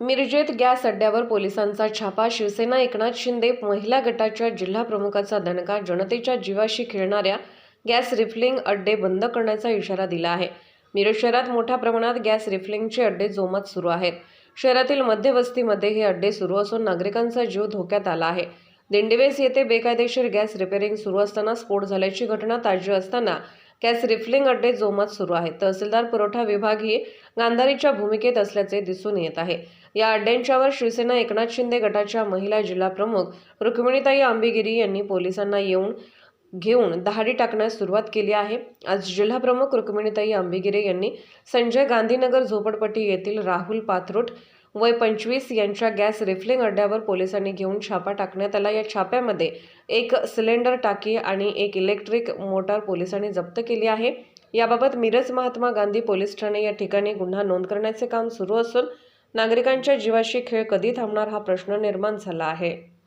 मिरजेत gas अड्ड्यावर पोलिसांचा छापा शिवसेना एकनाथ शिंदे महिला गटाच्या जिल्हा प्रमुखाचा दणका जनतेच्या जीवाशी खेळणाऱ्या गॅस रिफिलिंग अड्डे बंद करण्याचा इशारा दिला आहे. मिरज शहरात मोठ्या प्रमाणात गॅस रिफिलिंगचे अड्डे जोमात सुरू आहेत. शहरातील मध्यवस्तीमध्ये हे अड्डे सुरू असून नागरिकांचा जीव धोक्यात आला आहे. दिंडीवेस येथे बेकायदेशीर गॅस रिपेरिंग सुरू असताना स्फोट झाल्याची घटना ताजी असताना गॅस रिफिलिंग अड्डे जोमात सुरू आहेत. तहसीलदार पुरवठा विभाग ही गांधारीच्या भूमिकेत असल्याचे दिसून येत आहे. या अड्ड्यांच्यावर शिवसेना एकनाथ शिंदे गटाच्या महिला जिल्हा प्रमुख रुक्मिणीताई आंबेगिरी यांनी पोलिसांना येऊन घेऊन दहाडी टाकण्यास सुरुवात केली आहे. आज जिल्हा प्रमुख रुक्मिणीताई आंबेगिरे यांनी संजय गांधीनगर झोपडपट्टी येथील राहुल पाथरोट वय पंचवीस यांच्या गॅस रिफिलिंग अड्ड्यावर पोलिसांनी घेऊन छापा टाकण्यात आला. या छाप्यामध्ये एक सिलेंडर टाकी आणि एक इलेक्ट्रिक मोटार पोलिसांनी जप्त केली आहे. याबाबत मिरज महात्मा गांधी पोलीस ठाणे या ठिकाणी गुन्हा नोंद करण्याचे काम सुरू असून नागरिकांच्या जीवाशी खेळ कधी थांबणार हा प्रश्न निर्माण झाला आहे.